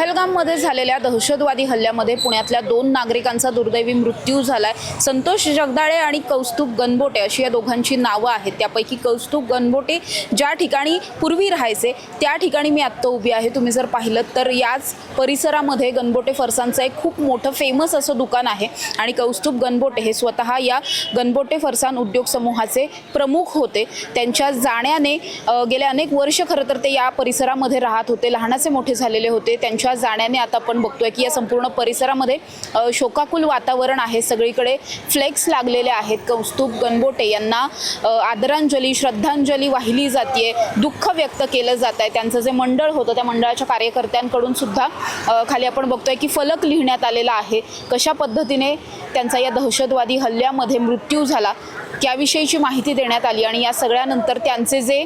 पहलगाममध्ये झालेल्या दहशतवादी हल्ल्यामध्ये पुण्यातल्या दोन नागरिकांचा दुर्दैवी मृत्यू झालाय. संतोष जगदाळे आणि कौस्तुभ गणबोटे अशी या दोघांची नावं आहेत. त्यापैकी कौस्तुभ गणबोटे ज्या ठिकाणी पूर्वी राहायचे त्या ठिकाणी मी आत्ता उभी आहे. तुम्ही जर पाहिलं तर याच परिसरामध्ये गणबोटे फरसांचं एक खूप मोठं फेमस असं दुकान आहे आणि कौस्तुभ गणबोटे हे स्वतः या गणबोटे फरसान उद्योग समूहाचे प्रमुख होते. त्यांच्या जाण्याने गेल्या अनेक वर्ष खरं तर ते या परिसरामध्ये राहत होते. लहानाचे मोठे झालेले होते. त्यांच्या जाण्याने आता आपण बघतोय की या संपूर्ण परिसरामध्ये शोकाकुल वातावरण आहे. सगळीकडे फ्लेक्स लागलेले आहेत. कौस्तुभ गणबोटे यांना आदरांजली श्रद्धांजली वाहिली जाते दुःख व्यक्त केलं जात आहे त्यांचं जे मंडळ होतं त्या मंडळाच्या कार्यकर्त्यांकडून सुद्धा खाली आपण बघतोय की फलक लिहिण्यात आलेला आहे. कशा पद्धतीने त्यांचा या दहशतवादी हल्ल्यामध्ये मृत्यू झाला? त्याविषयीची माहिती देण्यात आली आणि या सगळ्यानंतर त्यांचे जे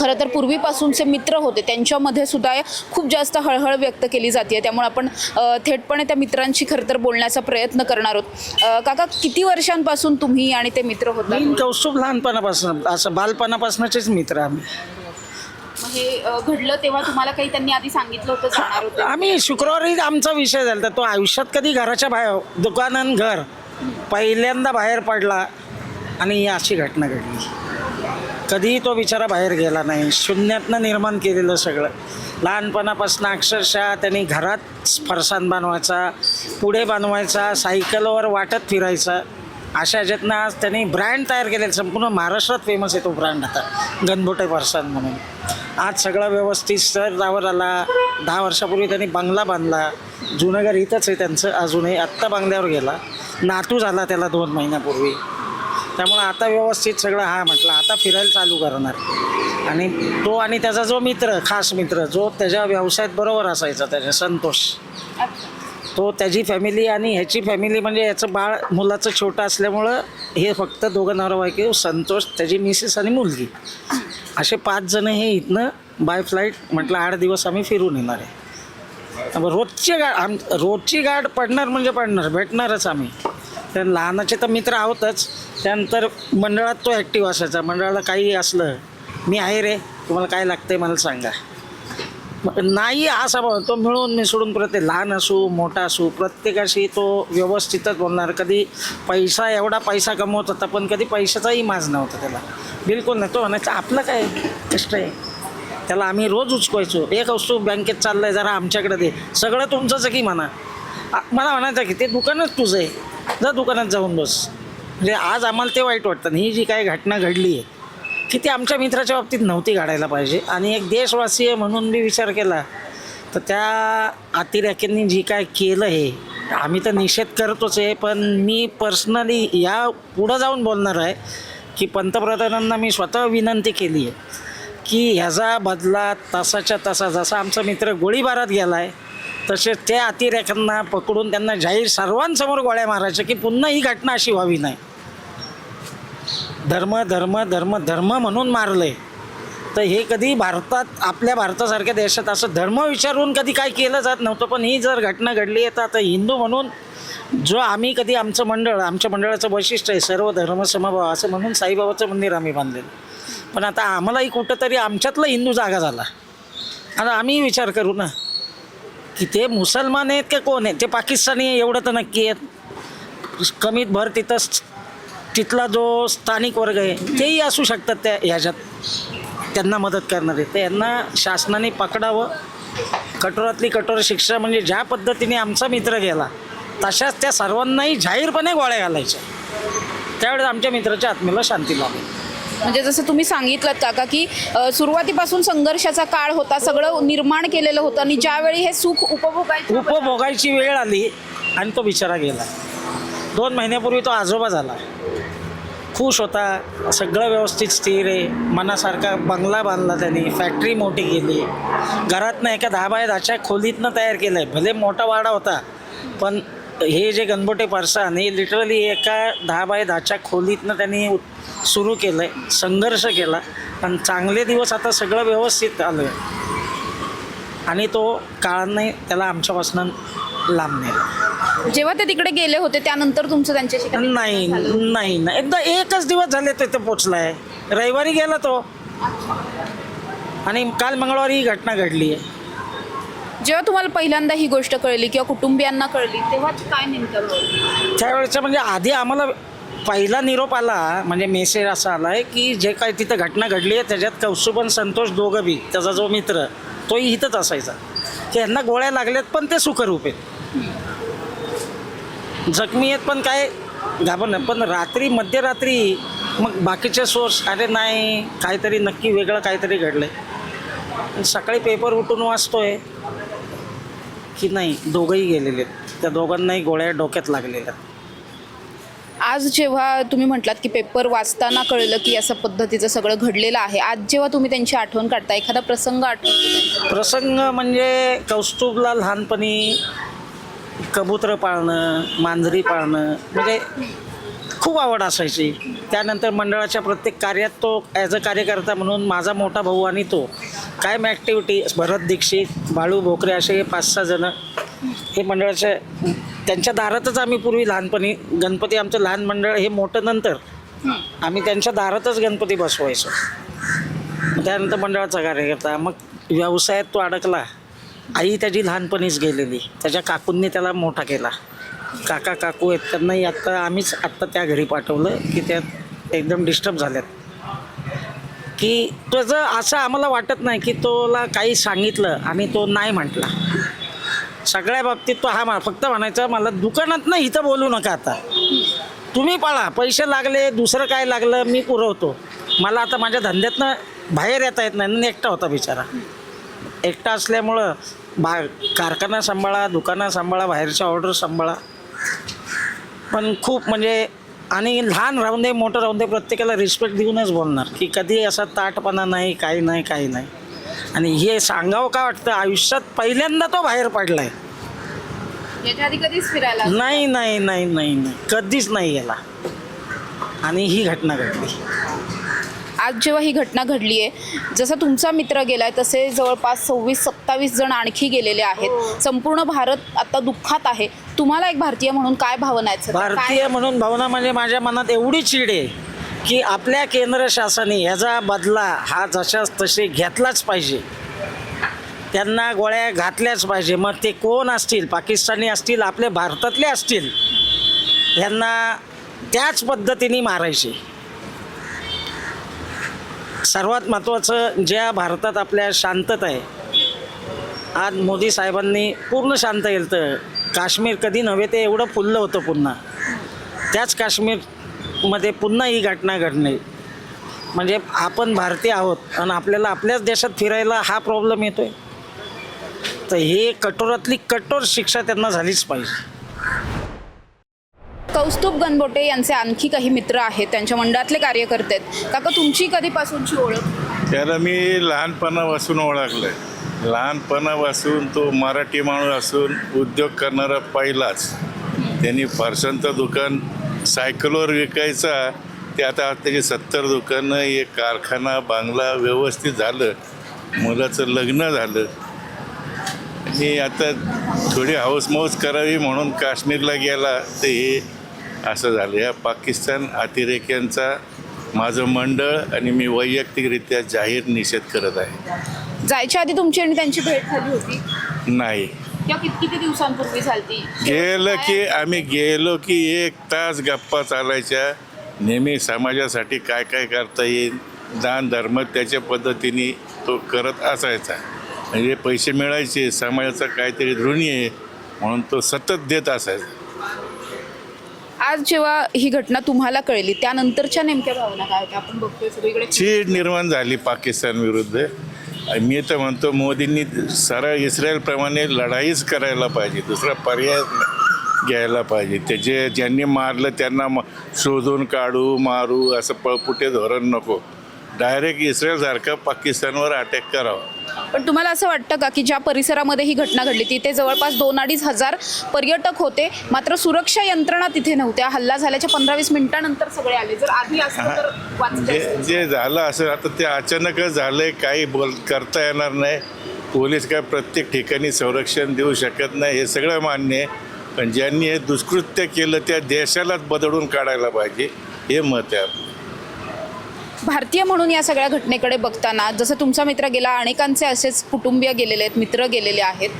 खरं तर पूर्वीपासूनचे मित्र होते त्यांच्यामध्ये सुद्धा खूप जास्त हळहळ व्यक्त केली जाते. त्यामुळे आपण थेटपणे त्या मित्रांशी खरं तर बोलण्याचा प्रयत्न करणार आहोत. काका किती वर्षांपासून तुम्ही आणि ते मित्र होता? कौस्तुभ लहानपणापासून असं बालपणापासूनच मित्र आम्ही. हे घडलं तेव्हा तुम्हाला काही त्यांनी आधी सांगितलं होतं जाणार होते? आम्ही शुक्रवारी आमचा विषय झाला. तो आयुष्यात कधी घराच्या बाहेर दुकान घर पहिल्यांदा बाहेर पडला. आणि ही अशी घटना घडली. कधीही तो बिचारा बाहेर गेला नाही. शून्यातनं निर्माण केलेलं सगळं. लहानपणापासून अक्षरशः त्यांनी घरात फरसाण बनवायचा पुढे बनवायचा सायकलवर वाटत फिरायचा. अशा ह्याच्यातनं आज त्यांनी ब्रँड तयार केलेला. संपूर्ण महाराष्ट्रात फेमस आहे तो ब्रँड आता. गणबोटे फरसाण म्हणून. आज सगळं व्यवस्थित सरदावर आला. दहा वर्षापूर्वी त्यांनी बंगला बांधला. जुनं घर इथंच आहे त्यांचं. अजूनही आत्ता बंगल्यावर गेला. नातू झाला त्याला दोन महिन्यापूर्वी. त्यामुळं आता व्यवस्थित सगळं हा म्हटलं आता फिरायला चालू करणार. आणि तो आणि त्याचा जो मित्र खास मित्र जो त्याच्या व्यवसायात बरोबर असायचा त्याच्या संतोष. तो त्याची फॅमिली आणि ह्याची फॅमिली म्हणजे याचं बाळ मुलाचं छोटं असल्यामुळं हे फक्त दोघं नवरा बायको संतोष त्याची मिसेस आणि मुलगी. असे पाच जण हे इथनं बाय फ्लाईट म्हटलं आठ दिवस आम्ही फिरून येणार आहे. रोजची गाड आम रोजची गाड पडणार म्हणजे पडणार भेटणारच आम्ही. तर लहानाचे तर मित्र आहोतच. त्यानंतर मंडळात तो ॲक्टिव्ह असायचा. मंडळाला काही असलं मी आहे रे तुम्हाला काय लागतंय मला सांगा. मग नाही हा स्वभाव तो मिळून मिसळून प्रत्येक लहान असू मोठा असू प्रत्येकाशी तो व्यवस्थितच बोलणार. कधी पैसा एवढा पैसा कमवत होता पण कधी पैशाचाही माज नव्हता त्याला. बिलकुल नाही. तो म्हणायचा आपलं काय कष्ट आहे? त्याला आम्ही रोज उचकवायचो. एक वस्तू बँकेत चाललं आहे जरा आमच्याकडे दे. सगळं तुमचंच की म्हणा? मला म्हणायचं की ते दुकानच तुझं आहे. जा दुकानात जाऊन बस. म्हणजे आज आम्हाला ते वाईट वाटतं. आणि ही जी काही घटना घडली आहे की ती आमच्या मित्राच्या बाबतीत नव्हती घडायला पाहिजे. आणि एक देशवासी आहे म्हणून मी विचार केला तर त्या अतिरेक्यांनी जी काय केलं हे आम्ही तर निषेध करतोच आहे पण मी पर्सनली या पुढं जाऊन बोलणार आहे की पंतप्रधानांना मी स्वतः विनंती केली आहे की ह्याचा बदला तासाच्या तासा जसा आमचा मित्र गोळीबारात गेला आहे तसेच त्या अतिरेक्यांना पकडून त्यांना जाहीर सर्वांसमोर गोळ्या मारायच्या की पुन्हा ही घटना अशी व्हावी नाही. धर्म धर्म धर्म धर्म म्हणून मारलंय तर हे कधी भारतात आपल्या भारतासारख्या देशात असं धर्म विचारून कधी काय केलं जात नव्हतं पण ही जर घटना घडली आहे तर आता हिंदू म्हणून जो आम्ही कधी आमचं मंडळ आमच्या मंडळाचं वैशिष्ट्य आहे सर्व धर्म समभाव असं म्हणून साईबाबाचं मंदिर आम्ही बांधलेलं. पण आता आम्हालाही कुठंतरी आमच्यातला हिंदू जागा झाला. आता आम्ही विचार करू ना. की ते मुसलमान आहेत का कोण आहेत? ते पाकिस्तानी आहे एवढं तर नक्की आहेत. कमीत भर तिथं तिथला जो स्थानिक वर्ग आहे तेही असू शकतात त्या ह्याच्यात. त्यांना मदत करणारे तर यांना शासनाने पकडावं. कठोरातली कठोर शिक्षा म्हणजे ज्या पद्धतीने आमचा मित्र गेला तशाच त्या सर्वांनाही जाहीरपणे गोळ्या घालायच्या. त्यावेळेस आमच्या मित्राच्या आत्मेला शांती लावली म्हणजे जसं तुम्ही सांगितलं काका की सुरुवातीपासून संघर्षाचा काळ होता सगळं निर्माण केलेलं होतं आणि ज्यावेळी हे सुख उपभोगायचं उपभोगायची वेळ आली आणि तो बिचारा गेला. दोन महिन्यापूर्वी तो आजोबा झाला. खुश होता सगळं व्यवस्थित स्थिर आहे. मनासारखा बंगला बांधला त्यांनी फॅक्टरी मोठी केली. घरातनं एका दहा बाय दहाच्या खोलीतनं तयार केलं आहे भले मोठा वाडा होता पण हे जे गणबोटे परसान हे लिटरली एका दहा बाय दहाच्या खोलीतनं त्यांनी सुरू केलं आहे संघर्ष केला. पण चांगले दिवस आता सगळं व्यवस्थित आलं आहे आणि तो काळाने त्याला आमच्यापासून लांब नेला जेव्हा ते तिकडे गेले होते त्यानंतर तुमचं त्यांच्याशी नाही नाही नाही. एकदा एकच दिवस झाले तिथे पोचलाय. रविवारी गेला तो. आणि काल मंगळवारी ही घटना घडली आहे जेव्हा तुम्हाला पहिल्यांदा ही गोष्ट कळली किंवा कुटुंबियांना कळली तेव्हा काय नेमकं घडलं? त्यावेळेचं म्हणजे आधी आम्हाला पहिला निरोप आला म्हणजे मेसेज असा आला आहे की जे काही तिथं घटना घडली आहे त्याच्यात कौस्तुभ आणि संतोष दोघं बी त्याचा जो मित्र तोही इथंच असायचा. की यांना गोळ्या लागल्यात पण ते सुखरूप आहेत. जखमी आहेत पण काय घाबरणार पण रात्री मध्यरात्री मग बाकीचे सोर्स अरे नाही काहीतरी नक्की वेगळं काहीतरी घडलं आहे सकाळी पेपर उठून वाचतोय की नाही दोघंही गेलेले. त्या दोघांनाही गोळ्या डोक्यात लागलेल्या. आज जेव्हा तुम्ही म्हटलात की पेपर वाचताना कळलं की असं पद्धतीचं सगळं घडलेलं आहे आज जेव्हा तुम्ही त्यांची आठवण काढता एखादा प्रसंग आठवतो प्रसंग म्हणजे कौस्तुभला लहानपणी कबूतर पाळणं मांजरी पाळणं म्हणजे खूप आवड असायची. त्यानंतर मंडळाच्या प्रत्येक कार्यात तो ॲज अ कार्यकर्ता म्हणून माझा मोठा भाऊ आणि तो. कायम ॲक्टिव्हिटी भरत दीक्षित बाळू भोकरे असे पाच सहा जणं हे मंडळाचे त्यांच्या दारातच आम्ही पूर्वी लहानपणी गणपती आमचं लहान मंडळ हे मोठं नंतर आम्ही त्यांच्या दारातच गणपती बसवायचो. त्यानंतर मंडळाचा कार्यकर्ता मग व्यवसायात तो अडकला. आई त्याची लहानपणीच गेलेली. त्याच्या काकूंनी त्याला मोठा केला. काका काकू आहेत त्यांनाही आत्ता आम्हीच आत्ता त्या घरी पाठवलं की त्यात एकदम डिस्टर्ब झाल्यात. की त्याचं असं आम्हाला वाटत नाही की तोला काही सांगितलं आणि तो नाही म्हटला. सगळ्या बाबतीत तो हा मा- फक्त म्हणायचा मला दुकानात ना इथं बोलू नका आता. तुम्ही पाळा पैसे लागले दुसरं काय लागलं मी पुरवतो. मला आता माझ्या धंद्यातनं बाहेर येता येत नाही आणि एकटा होता बिचारा. एकटा असल्यामुळं बा कारखाना सांभाळा दुकानं सांभाळा बाहेरच्या ऑर्डर सांभाळा. पण खूप म्हणजे आणि लहान राहून दे मोठं राहून दे प्रत्येकाला रिस्पेक्ट देऊनच बोलणार की कधी असा ताटपणा नाही काही नाही काही नाही. आणि हे सांगावं का वाटतं? आयुष्यात पहिल्यांदा तो बाहेर पडलाय. याच्या आधी कधीच फिरायला नाही नाही नाही नाही नाही. कधीच नाही गेला आणि ही घटना घडली. आज जेव्हा ही घटना घडली आहे जसा तुमचा मित्र गेलाय तसे जवळपास सव्वीस सत्तावीस जण आणखी गेलेले आहेत. संपूर्ण भारत आता दुःखात आहे. तुम्हाला एक भारतीय म्हणून काय भावना आहेत सध्या? काय- भारतीय म्हणून भावना म्हणजे माझ्या मनात एवढी चीड आहे की आपल्या केंद्र शासनाने ह्याचा बदला हा जशाच तसे घेतलाच पाहिजे. त्यांना गोळ्या घातल्याच पाहिजे. मग ते कोण असतील? पाकिस्तानी असतील? आपले भारतातले असतील? ह्यांना त्याच पद्धतीने मारायचे. सर्वात महत्त्वाचं ज्या भारतात आपल्या शांतता आहे आज मोदी साहेबांनी पूर्ण शांत केलं तर काश्मीर कधी नव्हे ते एवढं फुललं होतं पुन्हा. त्याच काश्मीरमध्ये पुन्हा ही घटना घडणे म्हणजे आपण भारतीय आहोत आणि आपल्याला आपल्याच देशात फिरायला हा प्रॉब्लेम येतोय. तर हे कठोरातली कठोर शिक्षा त्यांना झालीच पाहिजे. कौस्तुभ गणबोटे यांचे आणखी काही मित्र आहेत त्यांच्या मंडळातले कार्यकर्ते आहेत. काका तुमची कधीपासूनची ओळख? त्याला मी लहानपणापासून ओळखलं आहे लहानपणापासून तो मराठी माणूस असून उद्योग करणारा पहिलाच. त्यांनी फारसांचं दुकान सायकलवर विकायचा ते आता त्याची सत्तर दुकानं एक कारखाना बांगला व्यवस्थित झालं मुलाचं लग्न झालं. आणि आता थोडी हाऊसमौज करावी म्हणून काश्मीरला गेला तर हे असं झालं. या पाकिस्तान अतिरेक्यांचा माझं मंडळ आणि मी वैयक्तिकरित्या जाहीर निषेध करत आहे. जायच्या आधी तुमची आणि त्यांची भेट झाली होती? नाही. किंवा किती किती दिवसांपूर्वी झाली गेलं की आम्ही गेलो की एक तास गप्पा चालायच्या. नेहमी समाजासाठी काय काय करता येईल? दान धर्म त्याच्या पद्धतीने तो करत असायचा. म्हणजे पैसे मिळायचे समाजाचा काहीतरी ऋणी आहे म्हणून तो सतत देत असायचा. आज जेव्हा ही घटना तुम्हाला कळली त्यानंतरच्या नेमक्या भावना काय होत्या? आपण बघतोय सगळीकडे चीड निर्माण झाली पाकिस्तान विरुद्ध. मी तर म्हणतो मोदींनी सरळ इस्रायलप्रमाणे लढाईच करायला पाहिजे दुसरा पर्याय घ्यायला पाहिजे. त्याचे ज्यांनी मारलं त्यांना म- शोधून काढू मारू असं पळपुटे धोरण नको. डायरेक्ट इस्रायलसारखं पाकिस्तानवर अटॅक करावं. पण तुम्हाला असं वाटतं का की ज्या परिसरामध्ये ही घटना घडली तिथे जवळपास दोन अडीच हजार पर्यटक होते मात्र सुरक्षा यंत्रणा तिथे नव्हत्या. हल्ला झाल्याच्या पंधरा वीस मिनिटानंतर सगळे आले. जर आधी असतं तर जे. जे झालं असं आता ते अचानकच झालंय काही बोल करता येणार नाही. पोलीस काय प्रत्येक ठिकाणी संरक्षण देऊ शकत नाही हे सगळं मान्य आहे. पण ज्यांनी हे दुष्कृत्य केलं त्या देशालाच बदलून काढायला पाहिजे हे मत आहे भारतीय म्हणून या सगळ्या घटनेकडे बघताना जसं तुमचा मित्र गेला अनेकांचे असेच कुटुंबीय गेलेले आहेत मित्र गेलेले आहेत.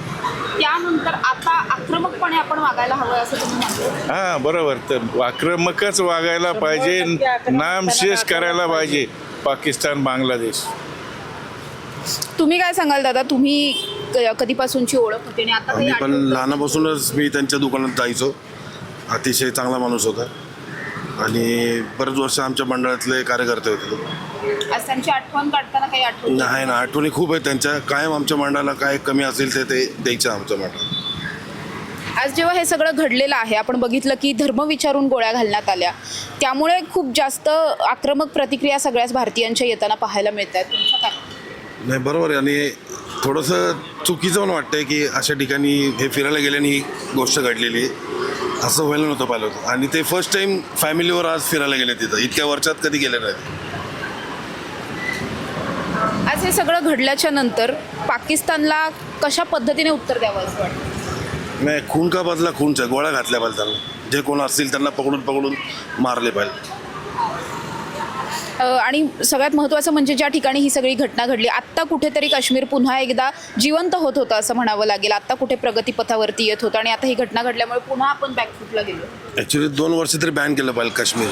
त्यानंतर आता आक्रमकपणे आपण वागायला हवं असं तुम्ही म्हणतो. हा बरोबर. तर आक्रमकच वागायला पाहिजे नामशेष करायला पाहिजे. पाकिस्तान बांगलादेश. तुम्ही काय सांगाल दादा? तुम्ही क- कधीपासूनची ओळख होती आणि आता काही मी पण आठवतं? लहानापासूनच मी त्यांच्या दुकानात जायचो. अतिशय चांगला माणूस होता. आणि बरेच वर्ष आमच्या मंडळातले कार्यकर्ते होते. आज त्यांची आठवण काढताना काही आठवण आहे ना आठवणी खूप आहेत. त्यांच्या कायम आमच्या मंडळाला काय कमी असेल ते ते द्यायचं आमच्या मंडळात आज जेव्हा हे सगळं घडलेलं आहे आपण बघितलं की धर्म विचारून गोळ्या घालण्यात आल्या. त्यामुळे खूप जास्त आक्रमक प्रतिक्रिया सगळ्याच भारतीयांच्या येताना पाहायला मिळत आहेत तुमचं काय? नाही बरोबर आहे. आणि थोडंसं चुकीचं पण वाटतंय की अशा ठिकाणी हे फिरायला गेल्याने ही गोष्ट घडलेली आहे. असं व्हायला नव्हतं पाहिलं होतं. आणि ते फर्स्ट टाइम फॅमिलीवर आज फिरायला गेले तिथं. इतक्या वर्षात कधी गेले नाहीत आज हे सगळं घडल्याच्या नंतर पाकिस्तानला कशा पद्धतीने उत्तर द्यावं असं वाटतं? नाही खून का बदला? खूनचा गोळ्या घातल्या पाहिजे त्यांना. जे कोण असतील त्यांना पकडून पकडून मारले पाहिजे. आणि सगळ्यात महत्त्वाचं म्हणजे ज्या ठिकाणी ही सगळी घटना घडली आत्ता कुठेतरी काश्मीर पुन्हा एकदा जिवंत होत होतं असं म्हणावं लागेल. आत्ता कुठे प्रगतीपथावरती येत होतं आणि आता ही घटना घडल्यामुळे पुन्हा आपण बॅकफुटला गेलो. ॲक्च्युली दोन वर्ष तरी बॅन केलं पाहिजे काश्मीर.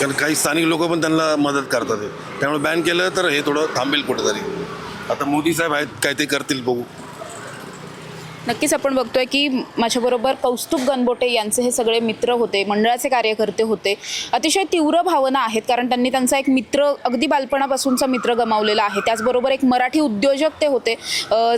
कारण काही स्थानिक लोक पण त्यांना मदत करतात. त्यामुळे बॅन केलं तर हे थोडं थांबेल कुठेतरी. आता मोदी साहेब आहेत काय ते करतील बघू. नक्कीच आपण बघतोय की माझ्याबरोबर कौस्तुभ गणबोटे यांचे हे सगळे मित्र होते मंडळाचे कार्यकर्ते होते. अतिशय तीव्र भावना आहेत कारण त्यांनी त्यांचा एक मित्र अगदी बालपणापासूनचा मित्र गमावलेला आहे. त्याचबरोबर एक मराठी उद्योजक ते होते.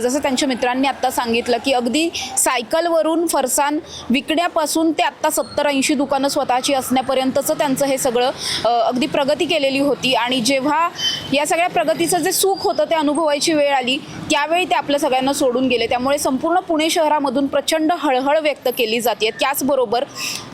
जसं त्यांच्या मित्रांनी आत्ता सांगितलं की अगदी सायकलवरून फरसान विकण्यापासून ते आत्ता सत्तर ऐंशी दुकानं स्वतःची असण्यापर्यंतचं त्यांचं हे सगळं अगदी प्रगती केलेली होती. आणि जेव्हा या सगळ्या प्रगतीचं जे सुख होतं ते अनुभवायची वेळ आली त्यावेळी ते आपल्या सगळ्यांना सोडून गेले. त्यामुळे संपूर्ण पुणे शहरामधून प्रचंड हळहळ व्यक्त केली जाते. त्याचबरोबर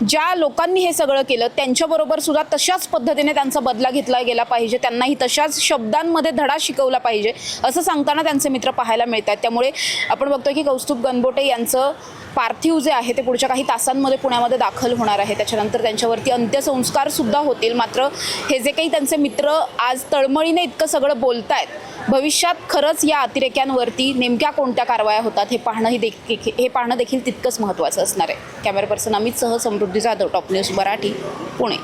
ज्या लोकांनी हे सगळं केलं त्यांच्याबरोबर सुद्धा तशाच पद्धतीने त्यांचा बदला घेतला गेला पाहिजे. त्यांनाही तशाच शब्दांमध्ये धडा शिकवला पाहिजे असं सांगताना त्यांचे मित्र पाहायला मिळतात त्यामुळे आपण बघतोय की कौस्तुभ गणबोटे यांचं पार्थिव जे आहे ते पुढच्या काही तासांमध्ये पुण्यामध्ये दाखल होणार आहे. त्याच्यानंतर त्यांच्यावरती अंत्यसंस्कार सुद्धा होतील. मात्र हे जे काही त्यांचे मित्र आज तळमळीने इतकं सगळं बोलतायत भविष्यात खरंच या अतिरेक्यांवरती नेमक्या कोणत्या कारवाया होतात हे पाहणंही देखील हे पाहणं देखील तितकंच महत्त्वाचं असणार आहे. कॅमेरा पर्सन अमित सह समृद्धी जाधव टॉप न्यूज मराठी पुणे.